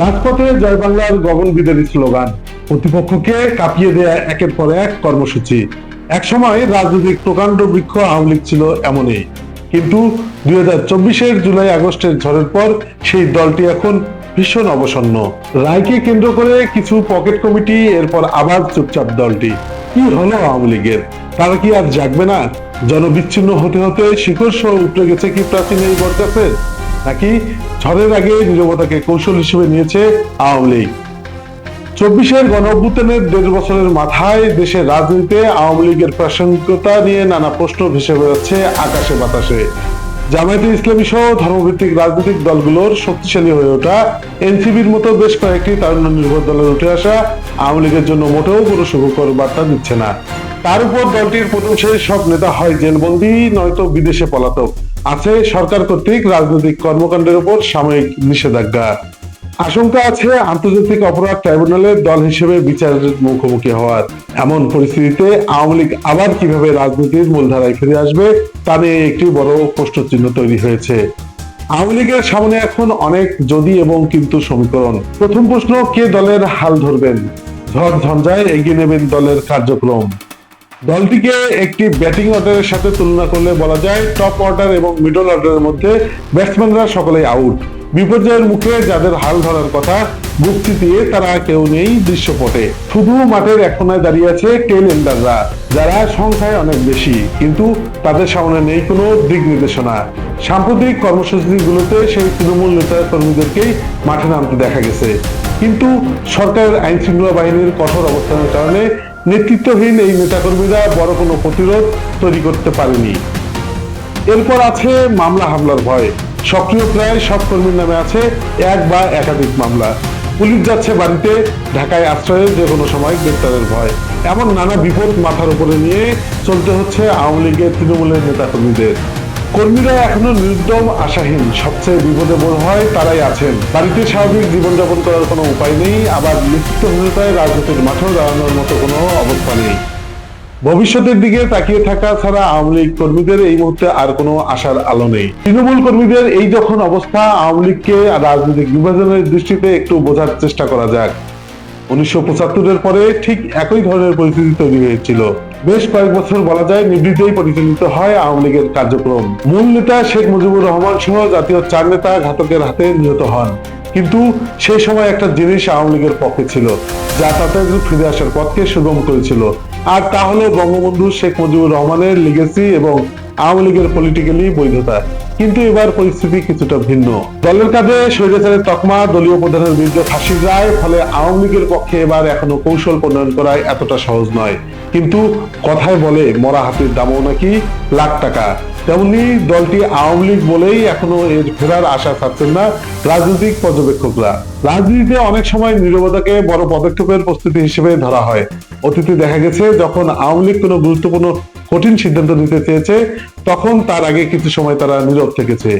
রাজপথে জয় বাংলার গগন বিদারী স্লোগান। প্রতিপক্ষকে কাঁপিয়ে দেয়া একের পর এক কর্মসূচি। একসময় রাজনৈতিক প্রকাণ্ড বৃক্ষ আওয়ামী লীগ ছিল এমনই। কিন্তু দুই হাজার চব্বিশের জুলাই আগস্টের ঝড়ের পর সেই দলটি এখন ভীষণ অবসন্ন। রায়কে কেন্দ্র করে কিছু পকেট কমিটি, এরপর আবার চুপচাপ দলটি। কি হলো আওয়ামী লীগের? তারা কি আর জাগবে না? জনবিচ্ছিন্ন হতে হতে শিখর সহ উপড়ে গেছে কি প্রাচীন এই বরগাছের নাকি? ঝড়ের আগে নিরবতাকে কৌশল হিসেবে নিয়েছে আওয়ামী লীগ। চব্বিশের গণ দেড় বছরের মাথায় দেশের রাজনীতিতে আওয়ামী লীগের প্রাসঙ্গিকতা নিয়ে নানা প্রশ্ন ভেসে বেড়াচ্ছে আকাশে বাতাসে। জামায়াতে ইসলামী সহ ধর্মভিত্তিক রাজনৈতিক দলগুলোর শক্তিশালী হয়ে ওঠা এনসিবির মতো বেশ কয়েকটি তারুণ্য নির্ভর দলের উঠে আসা আওয়ামী লীগের জন্য মোটেও কোনো সুখকর বার্তা দিচ্ছে না। তার উপর দলটির প্রথম শেষ সব নেতা হয় জেলবন্দি, নয়তো বিদেশে পলাতক। আছে সরকার কর্তৃক রাজনৈতিক কর্মকাণ্ডের উপর সাময়িক নিষেধাজ্ঞা। আশঙ্কা আছে আন্তর্জাতিক অপরাধ ট্রাইব্যুনালের দল হিসেবে বিচারের মুখোমুখি হওয়ার। এমন পরিস্থিতিতে আওয়ামী লীগ আবার কীভাবে রাজনীতির মূলধারায় ফিরে আসবে, তা নিয়ে একটি বড় প্রশ্নচিহ্ন তৈরি হয়েছে। আওয়ামী লীগের সামনে এখন অনেক যদি এবং কিন্তু সমীকরণ। প্রথম প্রশ্ন, কে দলের হাল ধরবেন? ঝড় ঝঞ্ঝায় এগিয়ে নেবেন দলের কার্যক্রম। দলটিকে একটি ব্যাটিং অর্ডারের সাথে তুলনা করলে বলা যায় টপ অর্ডার এবং মিডল অর্ডারের মধ্যে ব্যাটসম্যানরা সকলেই আউট বিপর্যয়ের মুখে যাদের হাল ধরার কথা বুক চিতিয়ে তারা কেউ নেই দৃশ্যপটে। শুধু মাঠের এক কোনায় দাঁড়িয়ে আছে টেল এন্ডাররা, যারা সংখ্যায় অনেক বেশি, কিন্তু তাদের সামনে নেই কোনো দিক নির্দেশনা। সাম্প্রতিক কর্মসূচিগুলোতে সেই তৃণমূল নেতা কর্মীদেরকেই মাঠে নামতে দেখা গেছে। কিন্তু সরকারের আইন শৃঙ্খলা বাহিনীর কঠোর অবস্থানের কারণে নেতৃত্বহীন এই নেতাকর্মীরা বড় কোনো প্রতিরোধ তৈরি করতে পারেনি। এরপর আছে মামলা হামলার ভয়। সক্রিয় প্রায় সব কর্মীর নামে আছে এক বা একাধিক মামলা। পুলিশ যাচ্ছে বাড়িতে, ঢাকায় আশ্রয়ের যে কোনো সময় গ্রেপ্তারের ভয়। এমন নানা বিপদ মাথার উপরে নিয়ে চলতে হচ্ছে আওয়ামী লীগের তৃণমূলের নেতাকর্মীদের। কর্মীরা এখনও নির্দম, আশাহীন। সবচেয়ে বিপদে বোধ হয় তারাই আছেন। বাড়িতে স্বাভাবিক জীবনযাপন করার কোনো উপায় নেই, আবার নেতৃত্বহীনতায় রাজনীতির মাঠেও দাঁড়ানোর মতো কোনো অবস্থা নেই। ভবিষ্যতের দিকে তাকিয়ে থাকা ছাড়া আওয়ামী লীগ কর্মীদের এই মুহূর্তে আর কোনো আশার আলো নেই। তৃণমূল কর্মীদের এই যখন অবস্থা, আওয়ামী লীগকে রাজনৈতিক বিভাজনের দৃষ্টিতে একটু বোঝার চেষ্টা করা যাক। উনিশশো পঁচাত্তরের পরে ঠিক একই ধরনের পরিস্থিতি তৈরি হয়েছিল। বেশ কয়েক বছর বলা যায় নিভৃতেই পরিচালিত হয় আওয়ামী লীগের কার্যক্রম। মূল নেতা শেখ মুজিবুর রহমান সহ জাতীয় চার নেতা ঘাতকের হাতে নিহত হন। কিন্তু সেই সময় একটা জিনিস আওয়ামী লীগের পক্ষে ছিল, যা তাদের ফিরে আসার পথকে সুগম করেছিল। আর তা হলো বঙ্গবন্ধু শেখ মুজিবুর রহমানের লিগেসি এবং আওয়ামী লীগের পলিটিক্যালি বৈধতা। কিন্তু এবার পরিস্থিতি কিছুটা ভিন্ন। দলের কাজে স্বৈরাচারের তকমা, দলীয় প্রধানের বিরুদ্ধে ফাঁসির রায়, ফলে আওয়ামী লীগের পক্ষে এবার এখনও কৌশল প্রণয়ন করা এতটা সহজ নয়। কিন্তু কথায় বলে মরা হাতির দামও নাকি লাখ টাকা। তেমনি দলটি আওয়ামী লীগ বলেই এখনও এর ফেরার আশা ছাড়ছেন না রাজনৈতিক পর্যবেক্ষকরা। রাজনীতিতে অনেক সময় নীরবতাকে বড় পদক্ষেপের প্রস্তুতি হিসেবে ধরা হয়। অতীতে দেখা গেছে, যখন আওয়ামী লীগ কোনো গুরুত্বপূর্ণ কঠিন সিদ্ধান্ত নিতে চেয়েছে, তখন তার আগে কিছু সময় তারা নীরব থেকেছে।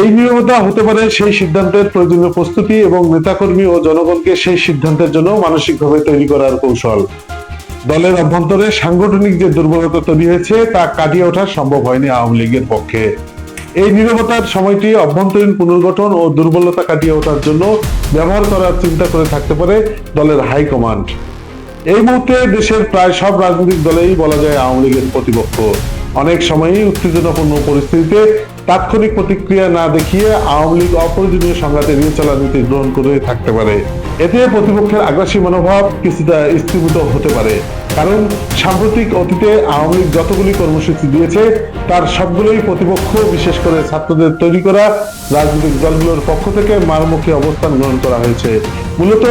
এই নীরবতা হতে পারে সেই সিদ্ধান্তের প্রয়োজনীয় প্রস্তুতি এবং নেতাকর্মী ও জনগণকে সেই সিদ্ধান্তের জন্য মানসিকভাবে তৈরি করার কৌশল। দলের অভ্যন্তরে সাংগঠনিক যে দুর্বলতা তৈরি হয়েছে, তা কাটিয়ে ওঠা সম্ভব হয়নি আওয়ামী লীগের পক্ষে। এই নিরবতার সময়টি অভ্যন্তরীণ পুনর্গঠন ও দুর্বলতা কাটিয়ে ওঠার জন্য ব্যবহার করার চিন্তা করে থাকতে পারে দলের হাইকমান্ড। এই মুহূর্তে দেশের প্রায় সব রাজনৈতিক দলেই বলা যায় আওয়ামী লীগের প্রতিপক্ষ। অনেক সময়ই উত্তেজনাপূর্ণ পরিস্থিতিতে তাৎক্ষণিক প্রতিক্রিয়া না দেখিয়ে আওয়ামী লীগ অপ্রয়োজনীয় সংঘাত এড়িয়ে চলার নীতি গ্রহণ করে থাকতে পারে। এতে প্রতিপক্ষের আগ্রাসী মনোভাব কিছুটা স্থিভূত হতে পারে। কারণ সাম্প্রতিক অতীতে আওয়ামী লীগ যতগুলি কর্মসূচি দিয়েছে, তার সবগুলোই প্রতিপক্ষ, বিশেষ করে ছাত্রদের তৈরি করা রাজনৈতিক দলগুলোর পক্ষ থেকে মারমুখী অবস্থান গ্রহণ করা হয়েছে। মূলত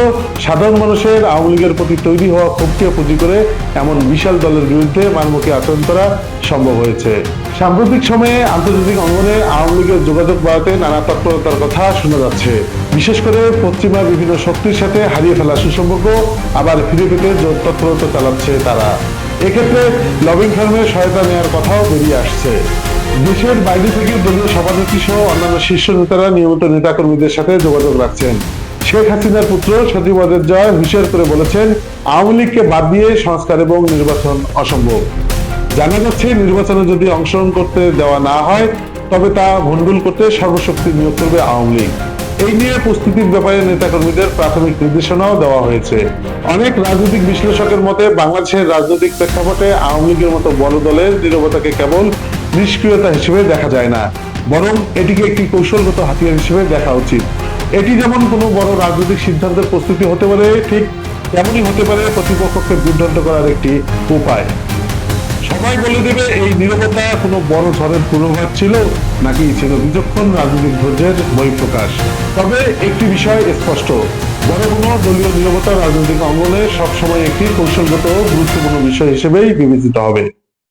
সাধারণ মানুষের আওয়ামী লীগের প্রতি তৈরি হওয়া ক্ষোভকে পুঁজি করে এমন বিশাল দলের বিরুদ্ধে মারমুখী আচরণ করা সম্ভব হয়েছে। সাম্প্রতিক সময়ে আন্তর্জাতিক অঙ্গনে আওয়ামী লীগের যোগাযোগ বাড়াতে নানা তৎপরতার কথা শোনা যাচ্ছে। বিশেষ করে পশ্চিমা বিভিন্ন শক্তির সাথে হারিয়ে ফেলা সুসম্পর্ক আবার ফিরে পেতে জোর তৎপরতা চালাচ্ছে তারা। এক্ষেত্রে লবিং ফার্মের সহায়তা নেওয়ার কথাও বেরিয়ে আসছে। দেশের বাইরে থেকে দলীয় সভানেত্রী সহ অন্যান্য শীর্ষ নেতারা নিয়মিত নেতাকর্মীদের সাথে যোগাযোগ রাখছেন। শেখ হাসিনার পুত্র সচিবাদের জয় হুঁশিয়ার করে বলেছেন, আওয়ামী লীগকে বাদ দিয়ে সংস্কার এবং নির্বাচন অসম্ভব। জানা যাচ্ছে, নির্বাচনে যদি অংশগ্রহণ করতে দেওয়া না হয়, তবে তা ভণ্ডুল করতে সর্বশক্তি নিয়োগ করবে আওয়ামী লীগ। এই নিয়ে প্রস্তুতির ব্যাপারে নেতাকর্মীদের প্রাথমিক নির্দেশনাও দেওয়া হয়েছে। অনেক রাজনৈতিক বিশ্লেষকের মতে, বাংলাদেশের রাজনৈতিক প্রেক্ষাপটে আওয়ামী লীগের মতো বড় দলের নীরবতাকে কেবল নিষ্ক্রিয়তা হিসেবে দেখা যায় না, বরং এটিকে একটি কৌশলগত হাতিয়ার হিসেবে দেখা উচিত। এটি যেমন কোনো বড় রাজনৈতিক সিদ্ধান্তের প্রস্তুতি হতে পারে, ঠিক তেমনই হতে পারে প্রতিপক্ষকে বিভ্রান্ত করার একটি উপায়। সবাই বলে দেবে, এই নিরবতা কোনো বড় ঝড়ের পূর্বাভাস ছিল নাকি ছিল বিচক্ষণ রাজনৈতিক ধৈর্যের বহিঃপ্রকাশ? তবে একটি বিষয় স্পষ্ট, বড় কোনো দলীয় নিরবতা রাজনৈতিক অঙ্গনে সবসময় একটি কৌশলগত গুরুত্বপূর্ণ বিষয় হিসেবেই বিবেচিত হবে।